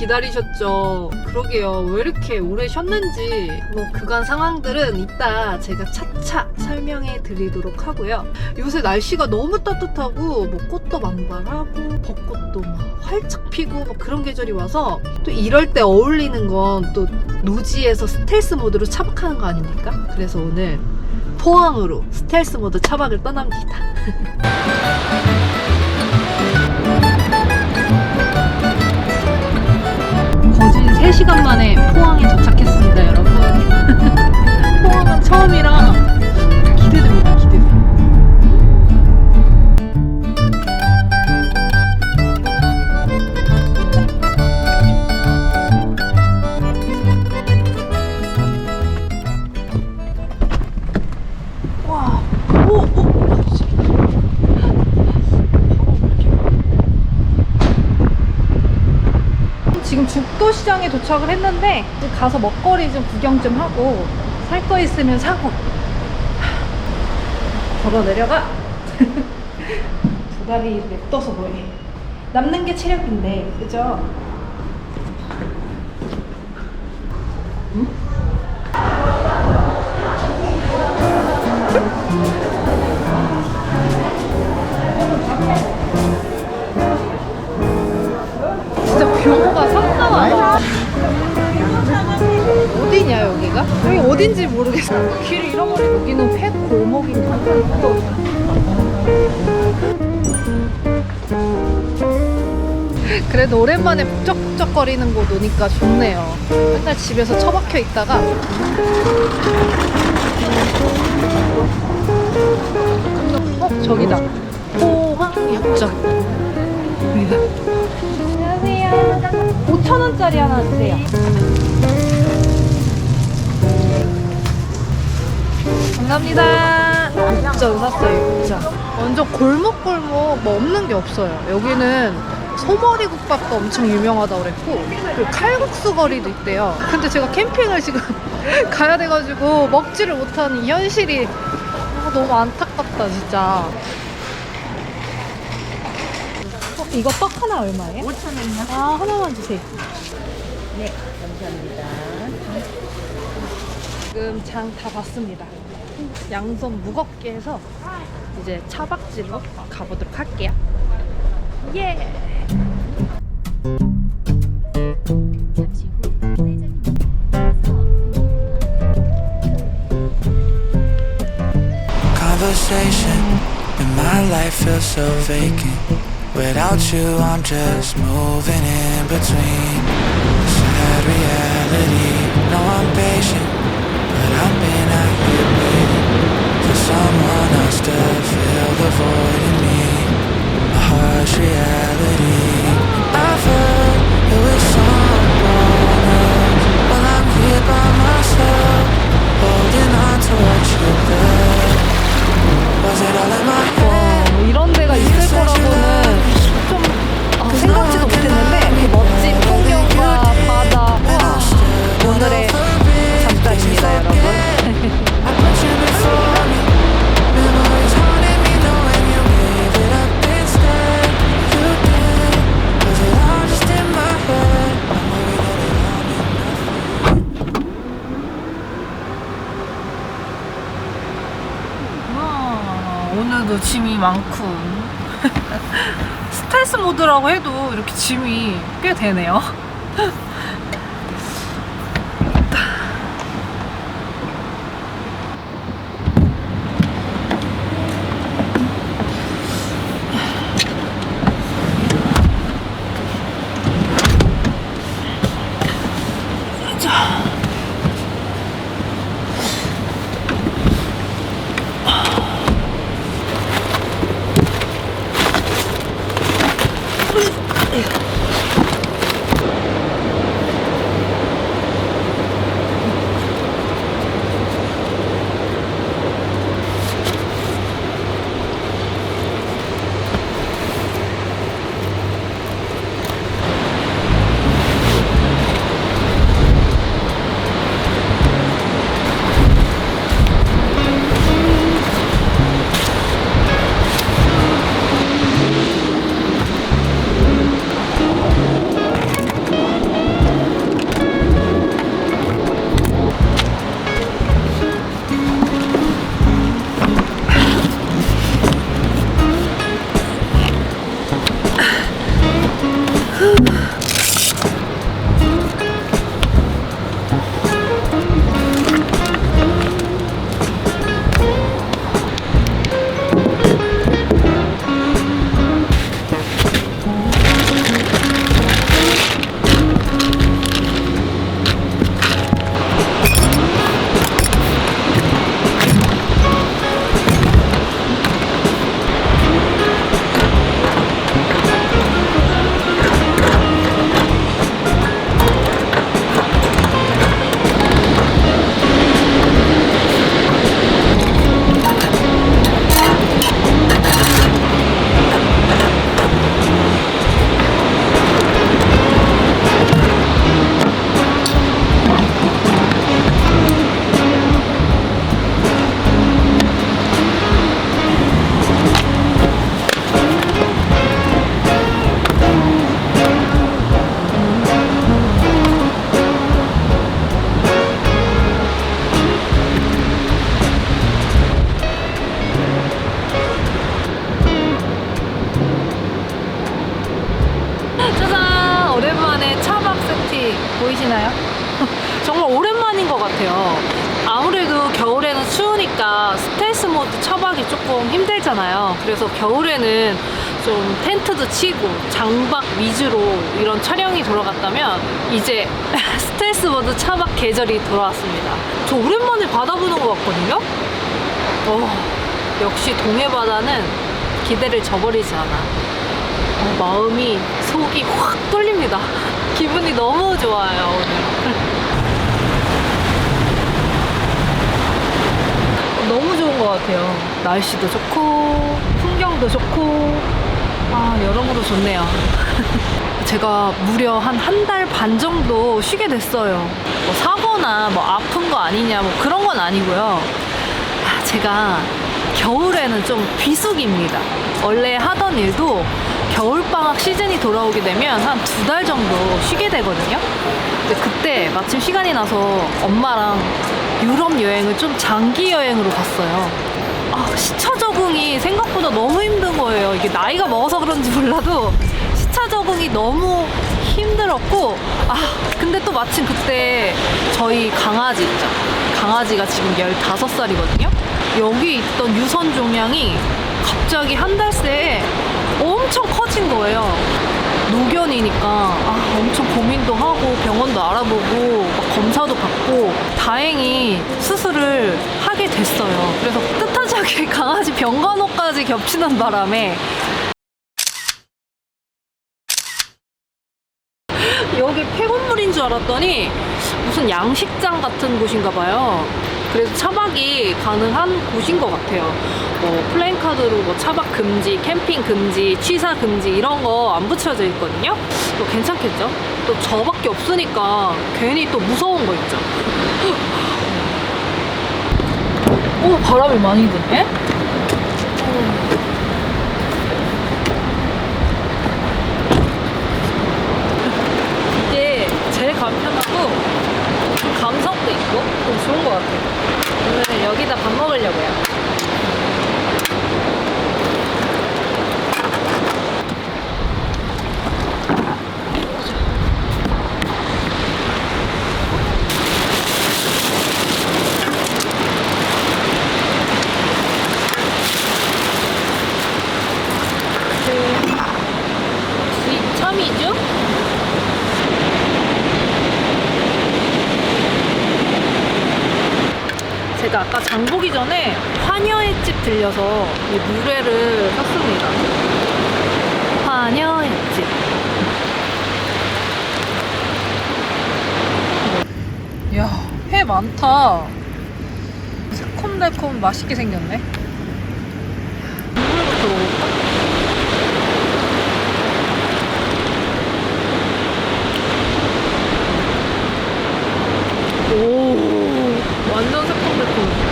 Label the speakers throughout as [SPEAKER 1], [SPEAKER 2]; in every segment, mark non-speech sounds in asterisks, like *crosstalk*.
[SPEAKER 1] 기다리셨죠. 그러게요. 왜 이렇게 오래 쉬었는지 뭐 그간 상황들은 이따 제가 차차 설명해 드리도록 하고요. 요새 날씨가 너무 따뜻하고 뭐 꽃도 만발하고 벚꽃도 막 활짝 피고 막 그런 계절이 와서 또 이럴 때 어울리는 건 또 노지에서 스텔스 모드로 차박하는 거 아닙니까? 그래서 오늘 포항으로 스텔스 모드 차박을 떠납니다. *laughs* 3시간 만에 포항에 도착했습니다, 여러분. *laughs* 포항은 처음이라 도착을 했는데 가서 먹거리 좀 구경 좀 하고 살 거 있으면 사고. 걸어 내려가. *laughs* 두 다리 냅둬서 뭐해. 남는 게 체력인데 그죠? 어딘지 모르겠어. 길을 잃어버린 여기는 펫 골목인가? 그래도 오랜만에 북적북적거리는 곳 오니까 좋네요. 맨날 집에서 처박혀 있다가 어 저기다 여기다 안녕하세요. 5천 원짜리 하나 주세요. 감사합니다. 육전 샀어요. 육전. 완전 골목골목 뭐 없는 게 없어요. 여기는 소머리 국밥도 엄청 유명하다고 그랬고 그리고 칼국수 거리도 있대요. 근데 제가 캠핑을 지금 *laughs* 가야 돼가지고 먹지를 못하는 이 현실이 아, 너무 안타깝다 진짜. 어, 이거 떡 하나 얼마예요?
[SPEAKER 2] 5,000원이요?
[SPEAKER 1] 아 하나만 주세요.
[SPEAKER 2] 네, 감사합니다.
[SPEAKER 1] 지금 장 다 봤습니다. 양손 무겁게 해서 이제 차박지로 가보도록 할게요. 예!
[SPEAKER 3] To fill the void in me. A harsh reality.
[SPEAKER 1] 짐이 꽤 되네요 겨울에는 좀 텐트도 치고 장박 위주로 이런 촬영이 돌아갔다면 이제 *laughs* 스텔스 모드 차박 계절이 돌아왔습니다. 저 오랜만에 바다 보는 것 같거든요? 어, 역시 동해 바다는 기대를 저버리지 않아. 어, 마음이 속이 확 뚫립니다. *laughs* 기분이 너무 좋아요 오늘. *laughs* 너무 좋은 것 같아요. 날씨도 좋고 풍경도 좋고 아 여러모로 좋네요. *laughs* 제가 무려 한 한 달 반 정도 쉬게 됐어요. 뭐 사거나 뭐 아픈 거 아니냐 뭐 그런 건 아니고요. 아, 제가 겨울에는 좀 비수기입니다. 원래 하던 일도 겨울방학 시즌이 돌아오게 되면 한 두 달 정도 쉬게 되거든요. 근데 그때 마침 시간이 나서 엄마랑 유럽 여행을 좀 장기 여행으로 갔어요. 아, 시차 적응이 생각보다 너무 힘든 거예요. 이게 나이가 먹어서 그런지 몰라도 시차 적응이 너무 힘들었고, 아, 근데 또 마침 그때 저희 강아지 있죠. 강아지가 지금 15살이거든요. 여기 있던 유선 종양이 갑자기 한 달 새에 엄청 커진 거예요. 노견이니까 아, 엄청 고민도 하고 병원도 알아보고 막 검사도 받고 다행히 수술을 하게 됐어요. 그래서 뜻하지 않게 *laughs* 강아지 병간호까지 겹치는 바람에 여기 폐건물인 줄 알았더니 무슨 양식장 같은 곳인가 봐요. 그래서 차박이 가능한 곳인 것 같아요. 뭐 플랜카드로 뭐 차박 금지, 캠핑 금지, 취사 금지 이런 거 안 붙여져 있거든요. 또 괜찮겠죠? 또 저밖에 없으니까 괜히 또 무서운 거 있죠. 오 바람이 많이 드네. 이게 제일 간편하고 감성도 있고 좀 좋은 것 같아요. 오늘 여기다 밥 먹으려고요. 역시 참이죠? 제가 아까 장 보기 전에 화녀의 집 들려서 이 물회를 샀습니다. 집. 이야, 회 많다. 새콤달콤 맛있게 생겼네. 국물부터 먹을까? 오, 완전 새콤달콤.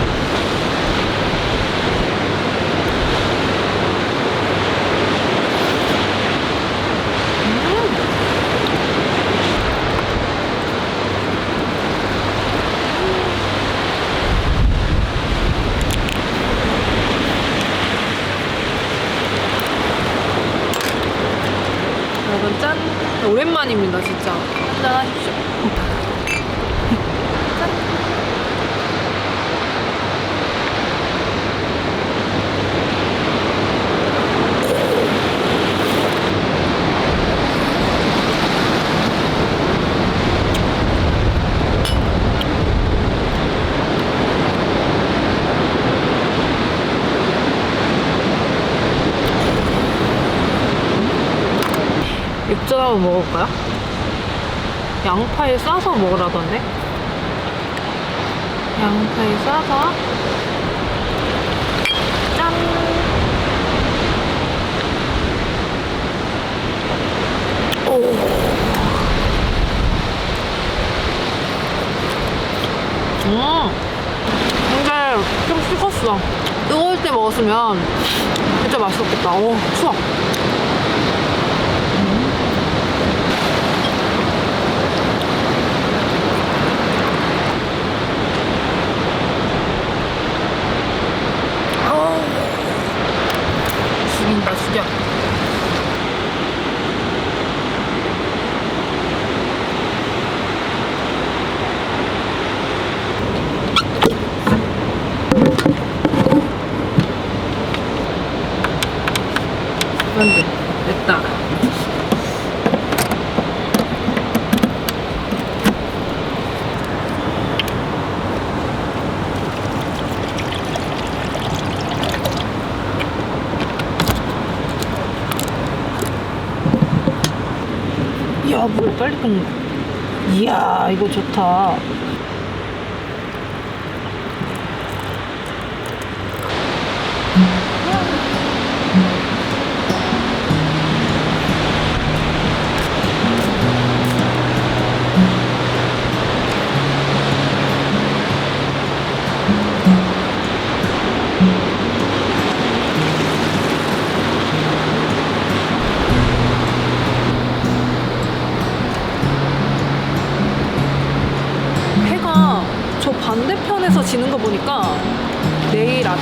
[SPEAKER 1] 오랜만입니다, 진짜. 한잔 하십시오. 육전 한번 먹어볼까요? 양파에 싸서 먹으라던데? 양파에 싸서 짠! 오. 음! 근데 좀 식었어. 뜨거울 때 먹었으면 진짜 맛있었겠다. 오, 추워. 죽인다 죽여 안돼 됐다 이야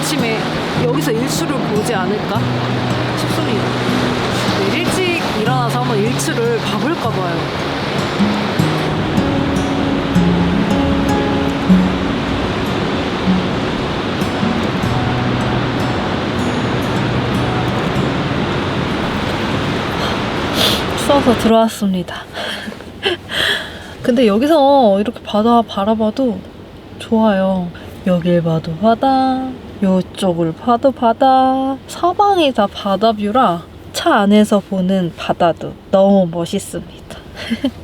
[SPEAKER 1] 아침에 여기서 일출을 보지 않을까 싶습니다. 내일 일찍 일어나서 한번 일출을 봐볼까 봐요. 추워서 들어왔습니다. *laughs* 근데 여기서 이렇게 바다 바라봐도 좋아요. 여길 봐도 바다, 요쪽을 봐도 바다. 사방이 다 바다 뷰라 차 안에서 보는 바다도 너무 멋있습니다. *laughs*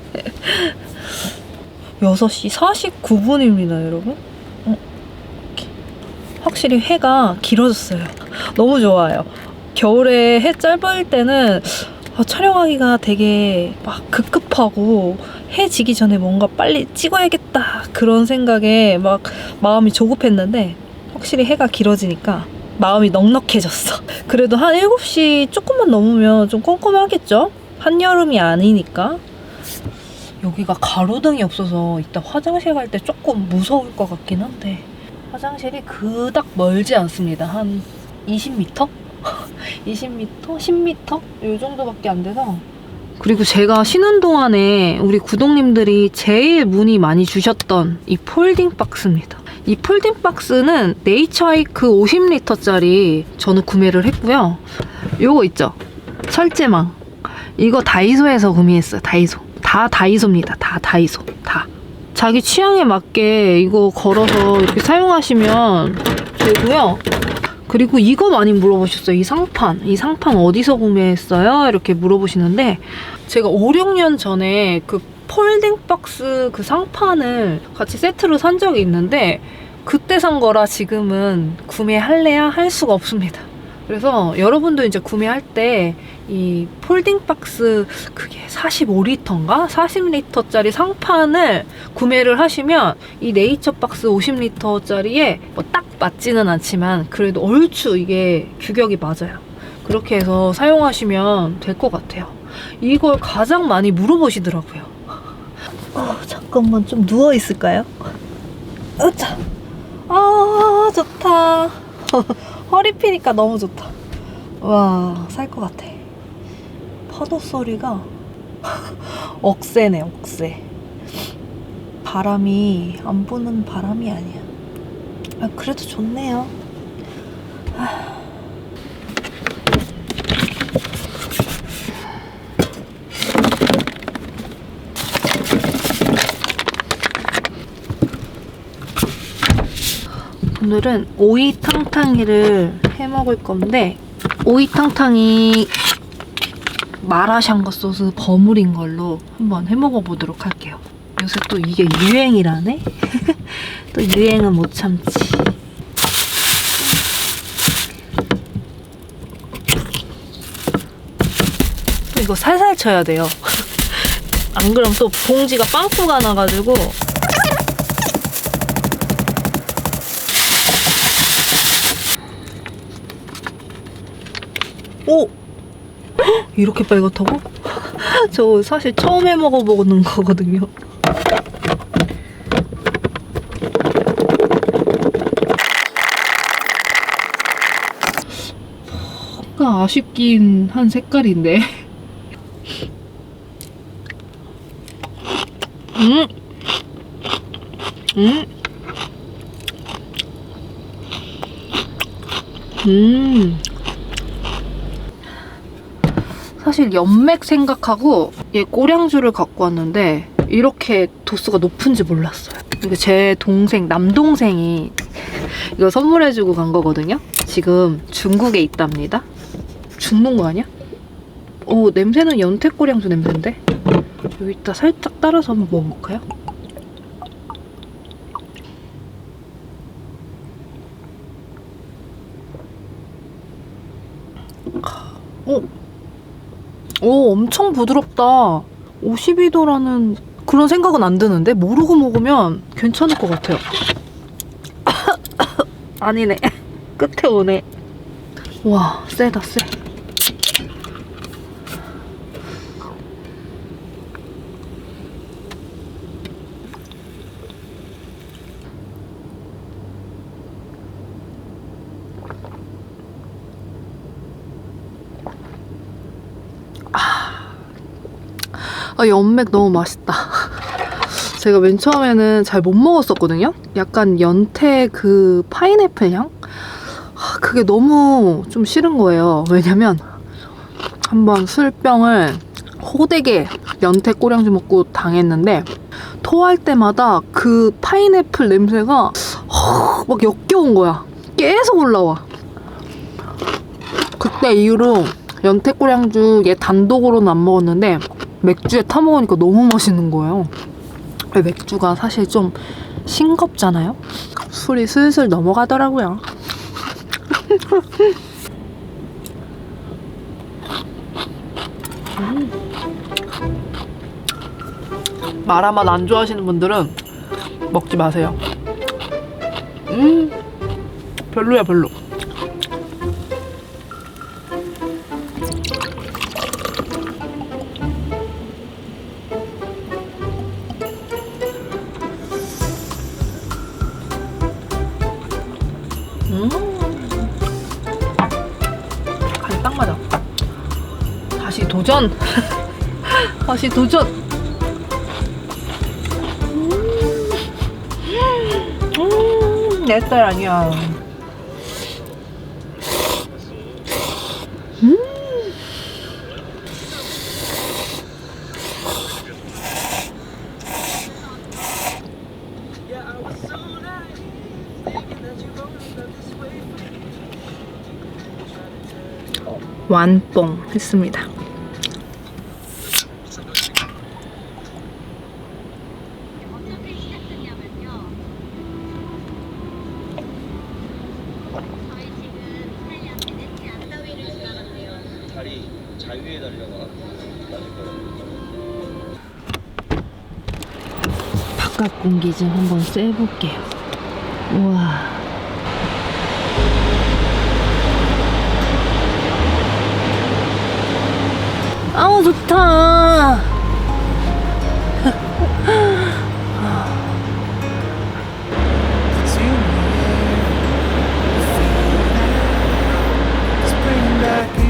[SPEAKER 1] 6시 49분입니다, 여러분. 어. 확실히 해가 길어졌어요. 너무 좋아요. 겨울에 해 짧을 때는 아, 촬영하기가 되게 막 급급하고 해 지기 전에 뭔가 빨리 찍어야겠다 그런 생각에 막 마음이 조급했는데 확실히 해가 길어지니까 마음이 넉넉해졌어. *laughs* 그래도 한 7시 조금만 넘으면 좀 꼼꼼하겠죠? 한여름이 아니니까. 여기가 가로등이 없어서 이따 화장실 갈 때 조금 무서울 것 같긴 한데 화장실이 그닥 멀지 않습니다. 한 20m? 20m? 10m? 이 정도밖에 안 돼서 그리고 제가 쉬는 동안에 우리 구독님들이 제일 문의 많이 주셨던 이 폴딩 박스입니다. 이 폴딩 박스는 네이처하이크 50리터짜리 저는 구매를 했고요. 요거 있죠? 철제망. 이거 다이소에서 구매했어요. 다이소. 다 다이소입니다. 다 다이소. 다. 자기 취향에 맞게 이거 걸어서 이렇게 사용하시면 되고요. 그리고 이거 많이 물어보셨어요. 이 상판. 이 상판 어디서 구매했어요? 이렇게 물어보시는데 제가 5, 6년 전에 그 폴딩 박스 그 상판을 같이 세트로 산 적이 있는데 그때 산 거라 지금은 구매할래야 할 수가 없습니다. 그래서 여러분도 이제 구매할 때 이 폴딩 박스 그게 45리터인가 40리터짜리 상판을 구매를 하시면 이 네이처 박스 50리터짜리에 뭐 딱 맞지는 않지만 그래도 얼추 이게 규격이 맞아요. 그렇게 해서 사용하시면 될 것 같아요. 이걸 가장 많이 물어보시더라고요. 어, 잠깐만 좀 누워 있을까요? 으차. 아 좋다. *laughs* 허리 피니까 너무 좋다. 와 살 것 같아. 파도 소리가 *laughs* 억새네, 억새. 바람이 안 부는 바람이 아니야. 아, 그래도 좋네요. 오늘은 오이탕탕이를 해 먹을 건데 오이탕탕이 마라샹궈 소스 버무린 걸로 한번 해 먹어 보도록 할게요. 요새 또 이게 유행이라네? *laughs* 또 유행은 못 참지. 또 이거 살살 쳐야 돼요. *laughs* 안 그럼 또 봉지가 빵꾸가 나가지고 오! 헉, 이렇게 빨갛다고? 저 사실 처음 해 먹어보는 거거든요. 약간 아쉽긴 한 색깔인데. 음! 음! 음! 사실 연맥 생각하고 얘 꼬량주를 갖고 왔는데 이렇게 도수가 높은지 몰랐어요. 이거 제 동생 남동생이 이거 선물해주고 간 거거든요. 지금 중국에 있답니다. 죽는 거 아니야? 오 냄새는 연태 꼬량주 냄새인데 여기 있다 살짝 따라서 한번 먹어볼까요? 오, 엄청 부드럽다. 52도라는 그런 생각은 안 드는데 모르고 먹으면 괜찮을 것 같아요. *coughs* 아니네. *laughs* 끝에 오네. 와, 세다, 세. 아, 연맥 너무 맛있다. *laughs* 제가 맨 처음에는 잘 못 먹었었거든요? 약간 연태 그 파인애플 향? 아, 그게 너무 좀 싫은 거예요. 왜냐면 한번 술병을 호되게 연태 꼬량주 먹고 당했는데 토할 때마다 그 파인애플 냄새가 허, 막 역겨운 거야. 계속 올라와. 그때 이후로 연태 꼬량주 얘 단독으로는 안 먹었는데 맥주에 타 먹으니까 너무 맛있는 거예요. 맥주가 사실 좀 싱겁잖아요. 술이 슬슬 넘어가더라고요. 음. 마라맛 안 좋아하시는 분들은 먹지 마세요. 음, 별로야 별로. 다시 도전. 음, 내 딸 아니야. 음. 완뽕 했습니다. 공기 좀 한번 쐬볼게요. 우와. 아우 좋다.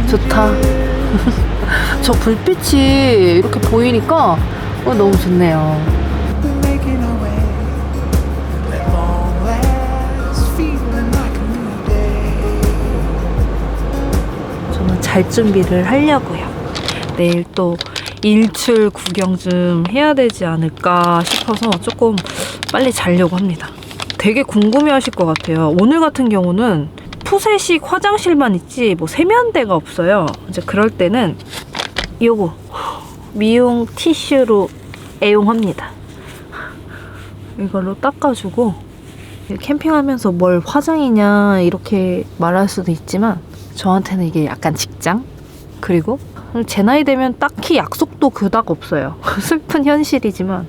[SPEAKER 1] 좋다. *laughs* 저 불빛이 이렇게 보이니까 어, 너무 좋네요. 잘 준비를 하려고요. 내일 또 일출 구경 좀 해야 되지 않을까 싶어서 조금 빨리 자려고 합니다. 되게 궁금해 하실 것 같아요. 오늘 같은 경우는 푸세식 화장실만 있지 뭐 세면대가 없어요. 이제 그럴 때는 요거 미용 티슈로 애용합니다. 이걸로 닦아주고 캠핑하면서 뭘 화장이냐 이렇게 말할 수도 있지만 저한테는 이게 약간 직장 그리고 제 나이 되면 딱히 약속도 그닥 없어요. *laughs* 슬픈 현실이지만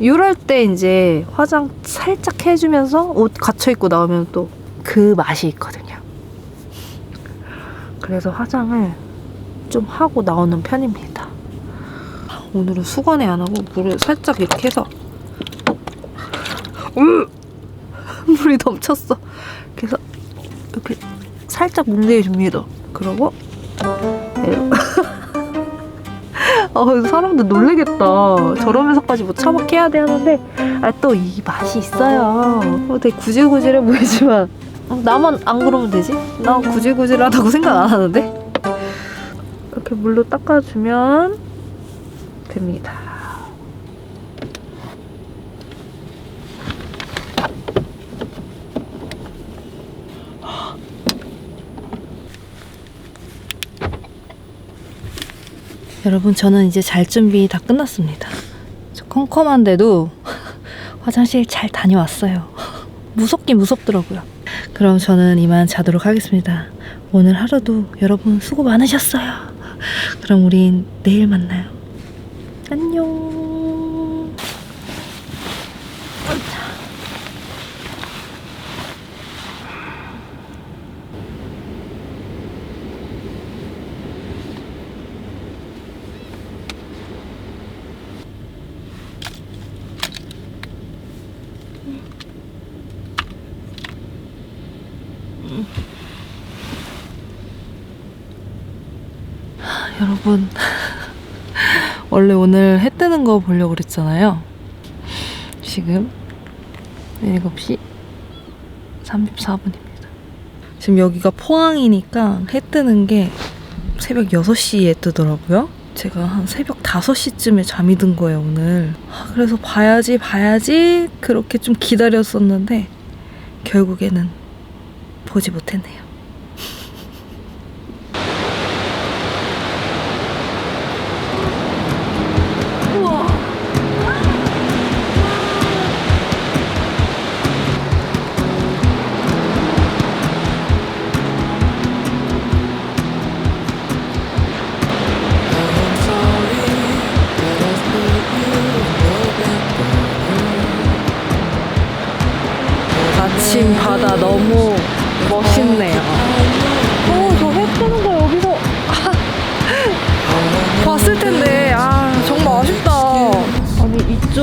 [SPEAKER 1] 이럴 때 이제 화장 살짝 해주면서 옷 갖춰 입고 나오면 또 그 맛이 있거든요. 그래서 화장을 좀 하고 나오는 편입니다. 오늘은 수건에 안 하고 물을 살짝 이렇게 해서 으! *laughs* 물이 넘쳤어. 그래서 이렇게 살짝 뭉개줍니다. 그러고 *laughs* 어, 사람들 놀래겠다. 저러면서까지 뭐 차박해야 돼 하는데, 아, 또 이 맛이 있어요. 어, 되게 구질구질해 보이지만, 어, 나만 안 그러면 되지? 나 구질구질하다고 생각 안 하는데? 이렇게 물로 닦아주면 됩니다. 여러분 저는 이제 잘 준비 다 끝났습니다. 저 컴컴한데도 *laughs* 화장실 잘 다녀왔어요. *laughs* 무섭긴 무섭더라고요. 그럼 저는 이만 자도록 하겠습니다. 오늘 하루도 여러분 수고 많으셨어요. 그럼 우린 내일 만나요. 안녕. 여러분 원래 오늘 해 뜨는 거 보려고 그랬잖아요. 지금 7시 34분입니다. 지금 여기가 포항이니까 해 뜨는 게 새벽 6시에 뜨더라고요. 제가 한 새벽 5시쯤에 잠이 든 거예요 오늘. 아, 그래서 봐야지 봐야지 그렇게 좀 기다렸었는데 결국에는 보지 못했네요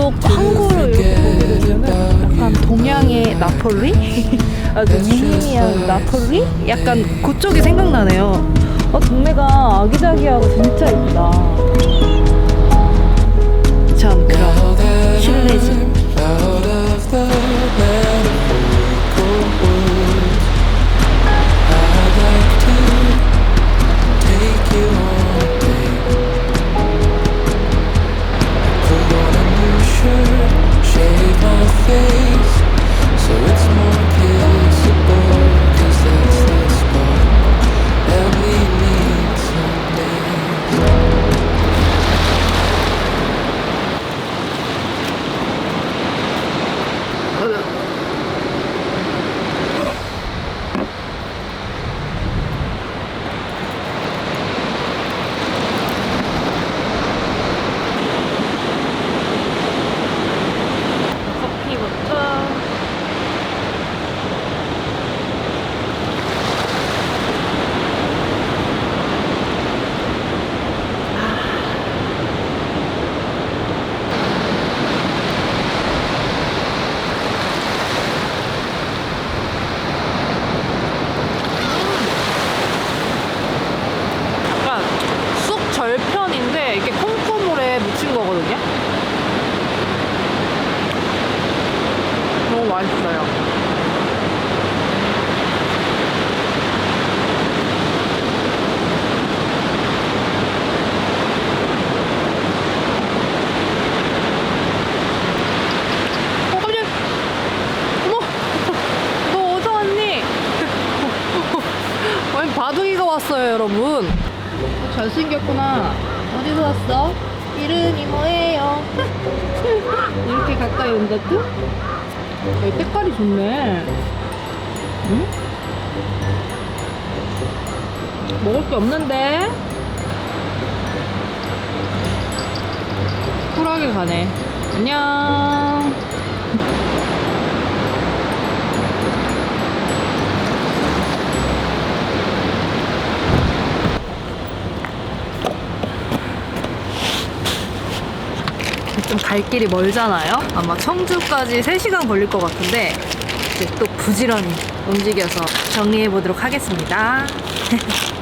[SPEAKER 1] 이쪽 항구를 이렇게 보게 되면은 약간 동양의 나폴리? *laughs* 아주 미니미한 나폴리? 약간 그쪽이 생각나네요. 어, 동네가 아기자기하고 진짜 이쁘다. 전 그럼 실례지.
[SPEAKER 3] Face,
[SPEAKER 1] 여러분. 잘생겼구나. 어디서 왔어? 이름이 뭐예요? *laughs* 이렇게 가까이 온다 또? 야, 때깔이 좋네. 응? 먹을 게 없는데? 쿨하게 가네. 안녕. 좀 갈 길이 멀잖아요? 아마 청주까지 3시간 걸릴 것 같은데 이제 또 부지런히 움직여서 정리해 보도록 하겠습니다. *laughs*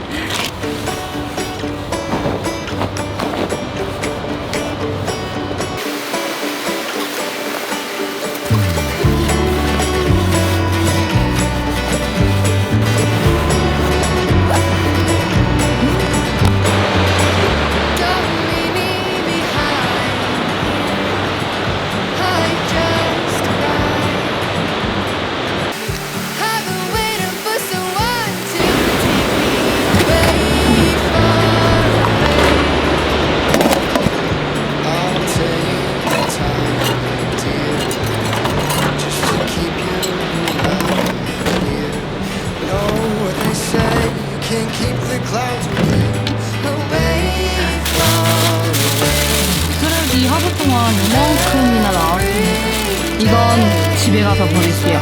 [SPEAKER 1] 이건 집에 가서
[SPEAKER 4] been.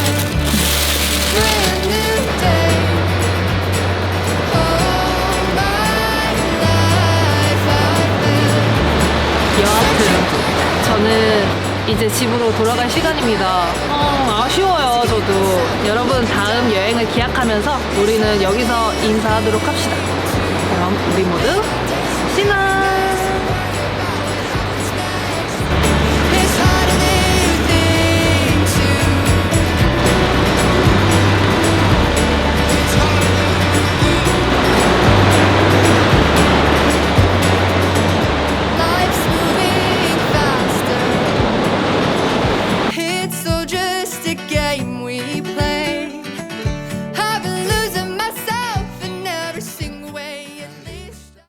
[SPEAKER 1] 여하튼 저는 이제 집으로 돌아갈 시간입니다. 어, 아쉬워요, 저도. 여러분 다음 여행을 기약하면서 우리는 여기서 인사하도록 합시다. 그럼 우리 모두